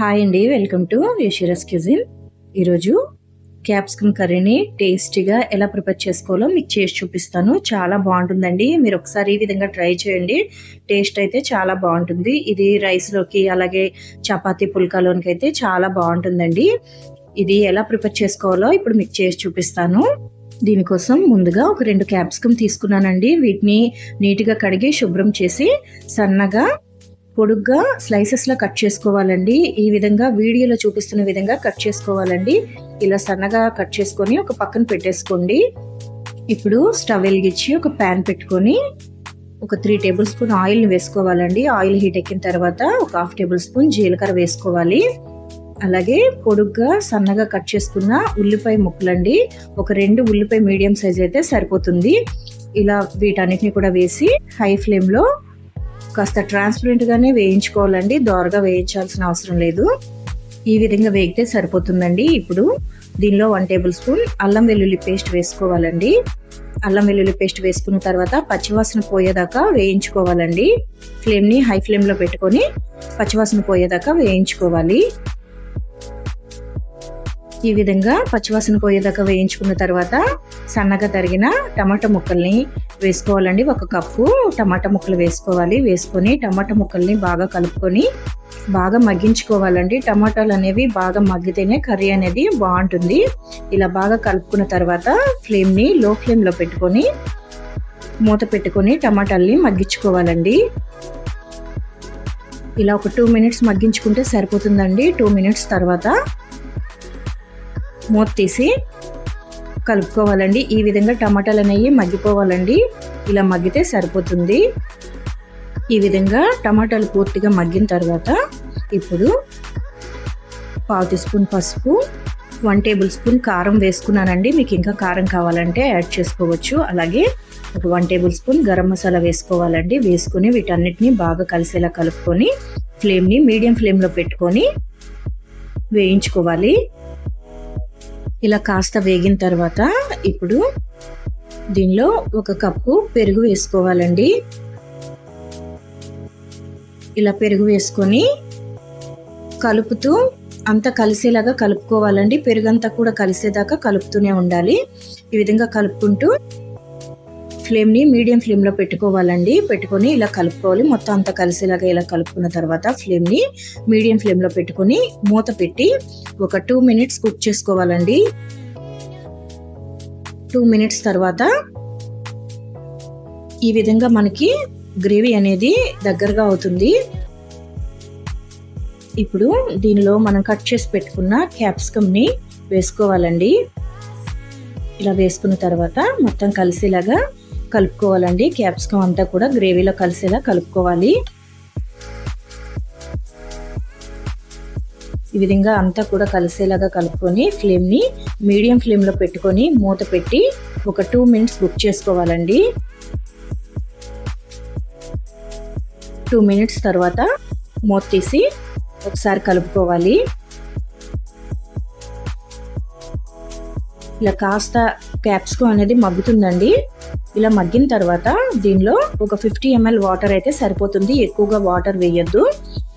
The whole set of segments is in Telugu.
హాయ్ అండి వెల్కమ్ టు యషిరస్ క్యూజిన్ ఈరోజు క్యాప్సికమ్ కర్రీని టేస్టీగా ఎలా ప్రిపేర్ చేసుకోవాలో మీకు చేసి చూపిస్తాను. చాలా బాగుంటుందండి. మీరు ఒకసారి ఈ విధంగా ట్రై చేయండి. టేస్ట్ అయితే చాలా బాగుంటుంది. ఇది రైస్లోకి అలాగే చపాతీ పుల్కాలోనికి అయితే చాలా బాగుంటుందండి. ఇది ఎలా ప్రిపేర్ చేసుకోవాలో ఇప్పుడు మీకు చేసి చూపిస్తాను. దీనికోసం ముందుగా ఒక రెండు క్యాప్సికమ్ తీసుకున్నానండి. వీటిని నీట్గా కడిగి శుభ్రం చేసి సన్నగా పొడుగ్గా స్లైసెస్లో కట్ చేసుకోవాలండి. ఈ విధంగా వీడియోలో చూపిస్తున్న విధంగా కట్ చేసుకోవాలండి. ఇలా సన్నగా కట్ చేసుకొని ఒక పక్కన పెట్టేసుకోండి. ఇప్పుడు స్టవ్ వెలిగించి ఒక ప్యాన్ పెట్టుకొని ఒక త్రీ టేబుల్ స్పూన్ ఆయిల్ని వేసుకోవాలండి. ఆయిల్ హీట్ ఎక్కిన తర్వాత ఒక హాఫ్ టేబుల్ స్పూన్ జీలకర్ర వేసుకోవాలి. అలాగే పొడుగ్గా సన్నగా కట్ చేసుకున్న ఉల్లిపాయ ముక్కలండి. ఒక రెండు ఉల్లిపాయ మీడియం సైజ్ అయితే సరిపోతుంది. ఇలా వీటన్నిటిని కూడా వేసి హై ఫ్లేమ్లో కాస్త ట్రాన్స్పరెంట్గానే వేయించుకోవాలండి. దోరగా వేయించాల్సిన అవసరం లేదు. ఈ విధంగా వేగితే సరిపోతుందండి. ఇప్పుడు దీనిలో వన్ టేబుల్ స్పూన్ అల్లం వెల్లుల్లి పేస్ట్ వేసుకోవాలండి. అల్లం వెల్లుల్లి పేస్ట్ వేసుకున్న తర్వాత పచ్చివాసన పోయేదాకా వేయించుకోవాలండి. ఫ్లేమ్ని హై ఫ్లేమ్లో పెట్టుకొని పచ్చివాసన పోయేదాకా వేయించుకోవాలి. ఈ విధంగా పచ్చివాసన పోయేదాకా వేయించుకున్న తర్వాత సన్నగా తరిగిన టమాటా ముక్కల్ని వేసుకోవాలండి. ఒక కప్పు టమాటా ముక్కలు వేసుకోవాలి. వేసుకొని టమాటా ముక్కల్ని బాగా కలుపుకొని బాగా మగ్గించుకోవాలండి. టమాటాలు అనేవి బాగా మగ్గితేనే కర్రీ అనేది బాగుంటుంది. ఇలా బాగా కలుపుకున్న తర్వాత ఫ్లేమ్ని లో ఫ్లేమ్లో పెట్టుకొని మూత పెట్టుకొని టమాటాల్ని మగ్గించుకోవాలండి. ఇలా ఒక టూ మినిట్స్ మగ్గించుకుంటే సరిపోతుందండి. టూ మినిట్స్ తర్వాత మూత తీసి కలుపుకోవాలండి. ఈ విధంగా టమాటాలు అనేవి మగ్గిపోవాలండి. ఇలా మగ్గితే సరిపోతుంది. ఈ విధంగా టమాటాలు పూర్తిగా మగ్గిన తర్వాత ఇప్పుడు పావు టీ స్పూన్ పసుపు వన్ టేబుల్ స్పూన్ కారం వేసుకున్నానండి. మీకు ఇంకా కారం కావాలంటే యాడ్ చేసుకోవచ్చు. అలాగే ఒక one tablespoon garam masala వేసుకోవాలండి. వేసుకుని వీటన్నిటిని బాగా కలిసేలా కలుపుకొని ఫ్లేమ్ని మీడియం ఫ్లేమ్లో పెట్టుకొని వేయించుకోవాలి. ఇలా కాస్త వేగిన తర్వాత ఇప్పుడు దీనిలో ఒక కప్పు పెరుగు వేసుకోవాలండి. ఇలా పెరుగు వేసుకొని కలుపుతూ అంత కలిసేలాగా కలుపుకోవాలండి. పెరుగంతా కూడా కలిసేదాకా కలుపుతూనే ఉండాలి. ఈ విధంగా కలుపుకుంటూ ఫ్లేమ్ని మీడియం ఫ్లేమ్లో పెట్టుకోవాలండి. పెట్టుకొని ఇలా కలుపుకోవాలి. మొత్తం అంతా కలిసేలాగా ఇలా కలుపుకున్న తర్వాత ఫ్లేమ్ని మీడియం ఫ్లేమ్లో పెట్టుకొని మూత పెట్టి ఒక టూ మినిట్స్ కుక్ చేసుకోవాలండి. టూ మినిట్స్ తర్వాత ఈ విధంగా మనకి గ్రేవీ అనేది దగ్గరగా అవుతుంది. ఇప్పుడు దీనిలో మనం కట్ చేసి పెట్టుకున్న క్యాప్సికమ్ని వేసుకోవాలండి. ఇలా వేసుకున్న తర్వాత మొత్తం కలిసేలాగా కలుపుకోవాలండి. క్యాప్సికమ్ అంతా కూడా గ్రేవీలో కలిసేలా కలుపుకోవాలి. ఈ విధంగా అంతా కూడా కలిసేలాగా కలుపుకొని ఫ్లేమ్ని మీడియం ఫ్లేమ్లో పెట్టుకొని మూత పెట్టి ఒక టూ మినిట్స్ కుక్ చేసుకోవాలండి. టూ మినిట్స్ తర్వాత మూత తీసి ఒకసారి కలుపుకోవాలి. ఇలా కాస్త క్యాప్సికమ్ అనేది మగ్గుతుందండి. ఇలా మగ్గిన తర్వాత దీనిలో ఒక ఫిఫ్టీ ఎంఎల్ వాటర్ అయితే సరిపోతుంది. ఎక్కువగా వాటర్ వేయద్దు.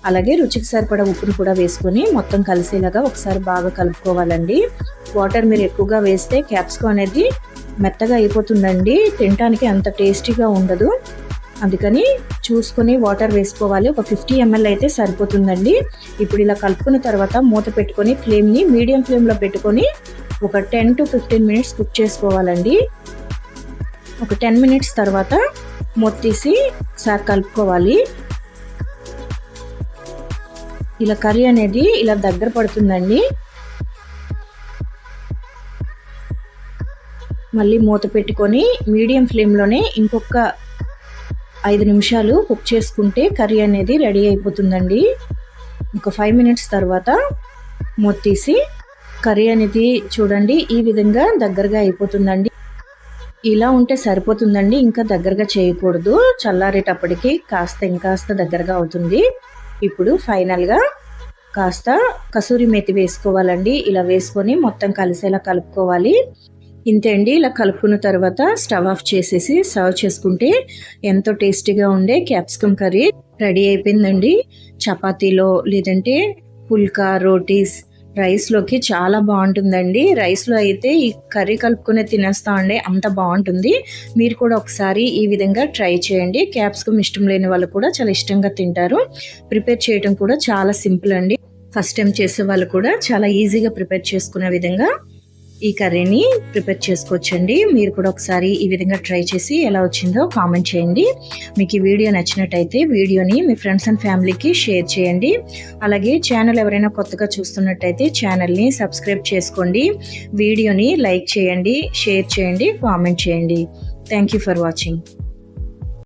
అలాగే రుచికి సరిపడా ఉప్పును కూడా వేసుకొని మొత్తం కలిసేలాగా ఒకసారి బాగా కలుపుకోవాలండి. వాటర్ మీరు ఎక్కువగా వేస్తే క్యాప్సికమ్ అనేది మెత్తగా అయిపోతుందండి. తినడానికి అంత టేస్టీగా ఉండదు. అందుకని చూసుకొని వాటర్ వేసుకోవాలి. ఒక ఫిఫ్టీ ఎంఎల్ అయితే సరిపోతుందండి. ఇప్పుడు ఇలా కలుపుకున్న తర్వాత మూత పెట్టుకొని ఫ్లేమ్ని మీడియం ఫ్లేమ్లో పెట్టుకొని ఒక ten to fifteen minutes cook చేసుకోవాలండి. ఒక టెన్ మినిట్స్ తర్వాత మూత తీసి సార్ కలుపుకోవాలి. ఇలా కర్రీ అనేది ఇలా దగ్గర పడుతుందండి. మళ్ళీ మూత పెట్టుకొని మీడియం ఫ్లేమ్లోనే ఇంకొక ఐదు నిమిషాలు కుక్ చేసుకుంటే కర్రీ అనేది రెడీ అయిపోతుందండి. ఒక ఫైవ్ మినిట్స్ తర్వాత మూత తీసి కర్రీ అనేది చూడండి ఈ విధంగా దగ్గరగా అయిపోతుందండి. ఇలా ఉంటే సరిపోతుందండి. ఇంకా దగ్గరగా చేయకూడదు. చల్లారేటప్పటికి కాస్త ఇంకాస్త దగ్గరగా అవుతుంది. ఇప్పుడు ఫైనల్గా కాస్త కసూరి మేతి వేసుకోవాలండి. ఇలా వేసుకొని మొత్తం కలిసేలా కలుపుకోవాలి. ఇంతే అండి. ఇలా కలుపుకున్న తర్వాత స్టవ్ ఆఫ్ చేసేసి సర్వ్ చేసుకుంటే ఎంతో టేస్టీగా ఉండే క్యాప్సికమ్ కర్రీ రెడీ అయిపోయిందండి. చపాతీలో లేదంటే పుల్కా రోటీస్ రైస్లోకి చాలా బాగుంటుందండి. రైస్లో అయితే ఈ కర్రీ కలుపుకునే తినేస్తామండి అంత బాగుంటుంది. మీరు కూడా ఒకసారి ఈ విధంగా ట్రై చేయండి. క్యాప్సికమ్ ఇష్టం లేని వాళ్ళు కూడా చాలా ఇష్టంగా తింటారు. ప్రిపేర్ చేయడం కూడా చాలా సింపుల్ అండి. ఫస్ట్ టైం చేసే వాళ్ళు కూడా చాలా ఈజీగా ప్రిపేర్ చేసుకునే విధంగా ఈ కర్రీని ప్రిపేర్ చేసుకోవచ్చండి. మీరు కూడా ఒకసారి ఈ విధంగా ట్రై చేసి ఎలా వచ్చిందో కామెంట్ చేయండి. మీకు ఈ వీడియో నచ్చినట్టయితే వీడియోని మీ ఫ్రెండ్స్ అండ్ ఫ్యామిలీకి షేర్ చేయండి. అలాగే ఛానల్ ఎవరైనా కొత్తగా చూస్తున్నట్టయితే ఛానల్ని సబ్స్క్రైబ్ చేసుకోండి. వీడియోని లైక్ చేయండి షేర్ చేయండి కామెంట్ చేయండి. Thank you for watching.